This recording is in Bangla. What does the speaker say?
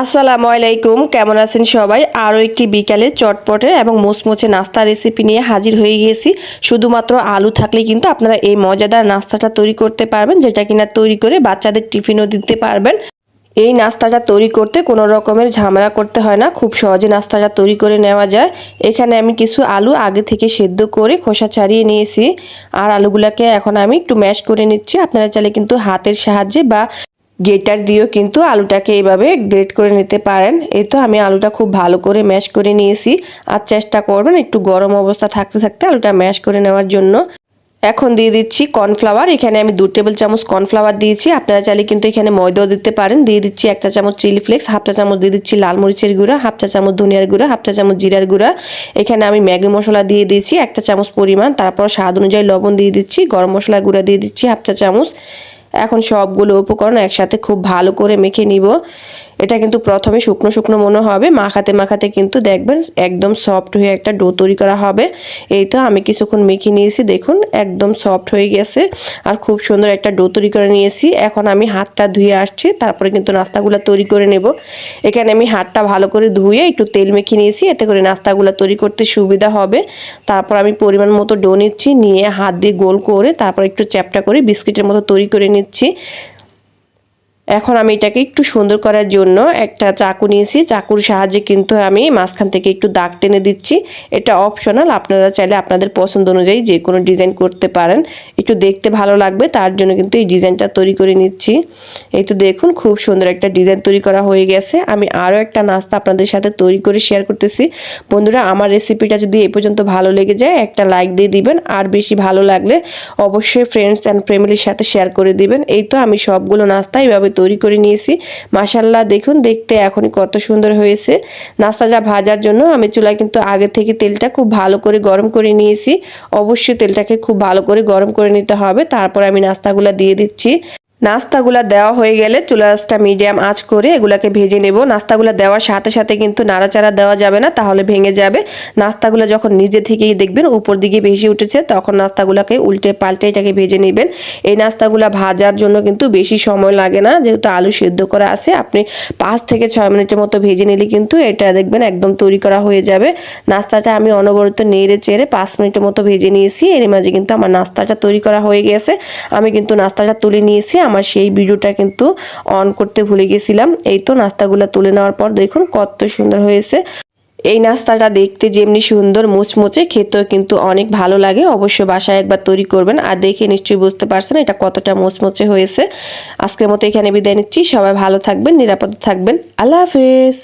আসসালামু আলাইকুম, কেমন আছেন সবাই? আরও একটি বিকালে চটপটে এবং মুচমুচে নাস্তা রেসিপি নিয়ে হাজির হয়ে গিয়েছি। শুধুমাত্র আলু থাকলে কিন্তু আপনারা এই মজাদার নাস্তাটা তৈরি করতে পারবেন, যেটা কিনা তৈরি করে বাচ্চাদের টিফিনও দিতে পারবেন। এই নাস্তাটা তৈরি করতে কোনো রকমের ঝামেলা করতে হয় না, খুব সহজে নাস্তাটা তৈরি করে নেওয়া যায়। এখানে আমি কিছু আলু আগে থেকে সেদ্ধ করে খোসা ছাড়িয়ে নিয়েছি। আর আলুগুলোকে এখন আমি একটু ম্যাশ করে নিচ্ছি। আপনারা চাইলে কিন্তু হাতের সাহায্যে বা গেটার দিয়েও কিন্তু আলুটাকে এইভাবে গ্রেট করে নিতে পারেন। এই তো আমি আলুটা খুব ভালো করে ম্যাশ করে নিয়েছি। আর চেষ্টা করবেন একটু গরম অবস্থা থাকতে থাকতে আলুটা ম্যাশ করে নেওয়ার জন্য। এখন দিয়ে দিচ্ছি কর্নফ্লাওয়ার। এখানে আমি দু টেবিল চামচ কর্নফ্লাওয়ার দিয়েছি। আপনারা চাইলে কিন্তু এখানে ময়দাও দিতে পারেন। দিয়ে দিচ্ছি এক চা চামচ চিলি ফ্লেক্স, হাফ চা চামচ দিয়ে দিচ্ছি লাল মরিচের গুঁড়া, হাফ চা চামচ ধনিয়ার গুঁড়া, হাফ চা চামচ জিরার গুঁড়া। এখানে আমি ম্যাগি মশলা দিয়ে দিয়েছি, এক চা চামচ পরিমাণ। তারপর স্বাদ অনুযায়ী লবণ দিয়ে দিচ্ছি, গরম মশলা গুঁড়া দিয়ে দিচ্ছি হাফ চা চামচ। এখন সবগুলো উপকরণ একসাথে খুব ভালো করে মেখে নিব। এটা কিন্তু প্রথমে শুকনো শুকনো মনে হবে। মাখাতে মাখাতে কিন্তু দেখবেন একদম সফট হয়ে একটা ডো তৈরি করা হবে। এই তো আমি কিছুক্ষণ মেখে নিয়েছি, দেখুন একদম সফট হয়ে গেছে। আর খুব সুন্দর একটা ডো তৈরি করে নিয়েছি। এখন আমি হাতটা ধুয়ে আসছি, তারপরে কিন্তু নাস্তাগুলো তৈরি করে নেব। এখানে আমি হাতটা ভালো করে ধুয়ে একটু তেল মেখে নিয়েছি, এতে করে নাস্তাগুলো তৈরি করতে সুবিধা হবে। তারপর আমি পরিমাণ মতো ডো নিচ্ছি, নিয়ে হাত দিয়ে গোল করে তারপর একটু চ্যাপটা করে বিস্কিটের মতো তৈরি করে নিচ্ছি। এখন আমি এটাকে একটু সুন্দর করার জন্য একটা চাকু নিয়েছি। চাকুর সাহায্যে কিন্তু আমি মাঝখান থেকে একটু দাগ টেনে দিচ্ছি। এটা অপশনাল আপনারা চাইলে আপনাদের পছন্দ অনুযায়ী যে কোনো ডিজাইন করতে পারেন। একটু দেখতে ভালো লাগবে, তার জন্য কিন্তু এই ডিজাইনটা তৈরি করে নিচ্ছি। এই তো দেখুন, খুব সুন্দর একটা ডিজাইন তৈরি করা হয়ে গেছে। আমি আরও একটা নাস্তা আপনাদের সাথে তৈরি করে শেয়ার করতেছি। বন্ধুরা, আমার রেসিপিটা যদি এ পর্যন্ত ভালো লেগে যায়, একটা লাইক দিয়ে দিবেন। আর বেশি ভালো লাগলে অবশ্যই ফ্রেন্ডস অ্যান্ড ফ্যামিলির সাথে শেয়ার করে দিবেন। এই তো আমি সবগুলো নাস্তা এইভাবে তৈরি করে নিয়েছি। মাসাল্লাহ দেখুন, দেখতে এখন কত সুন্দর হয়েছে। নাস্তাটা ভাজার জন্য আমি চুলায় কিন্তু আগে থেকে তেলটা খুব ভালো করে গরম করে নিয়েছি। অবশ্যই তেলটাকে খুব ভালো করে গরম করে নিতে হবে। তারপর আমি নাস্তাগুলো দিয়ে দিচ্ছি। নাস্তাগুলো দেওয়া হয়ে গেলে চুলাসটা মিডিয়াম আঁচ করে এগুলাকে ভেজে নেব। নাস্তাগুলো দেওয়ার সাথে সাথে কিন্তু নাড়াচাড়া দেওয়া যাবে না, তাহলে ভেঙে যাবে। নাস্তাগুলো যখন নিজে থেকেই দেখবেন উপর দিকে ভেসে উঠেছে, তখন নাস্তাগুলোকে উল্টে পাল্টে এটাকে ভেজে নেবেন। এই নাস্তাগুলো ভাজার জন্য কিন্তু বেশি সময় লাগে না, যেহেতু আলু সিদ্ধ করা আছে। আপনি পাঁচ থেকে ছয় মিনিটের মতো ভেজে নিলে কিন্তু এটা দেখবেন একদম তৈরি করা হয়ে যাবে। নাস্তাটা আমি অনবরত নেড়ে চেড়ে পাঁচ মিনিটের মতো ভেজে নিয়েছি। এর মাঝে কিন্তু আমার নাস্তাটা তৈরি করা হয়ে গেছে। আমি কিন্তু নাস্তাটা তুলে নিয়েছি। আমার সেই ভিডিওটা কিন্তু অন করতে ভুলে গেছিলাম। এই তো নাস্তাগুলো তুলে নেওয়ার পর দেখুন কত সুন্দর হয়েছে। এই নাস্তাটা দেখতে যেমনি সুন্দর মুচমুচে, খেতেও কিন্তু অনেক ভালো লাগে। অবশ্য বাসায় একবার তৈরি করবেন আর দেখে নিশ্চয়ই বুঝতে পারছেন এটা কতটা মুচমুচে হয়েছে। আজকের মতো এখানে বিদায় নিচ্ছি। সবাই ভালো থাকবেন, নিরাপদে থাকবেন। আল্লাহ হাফেজ।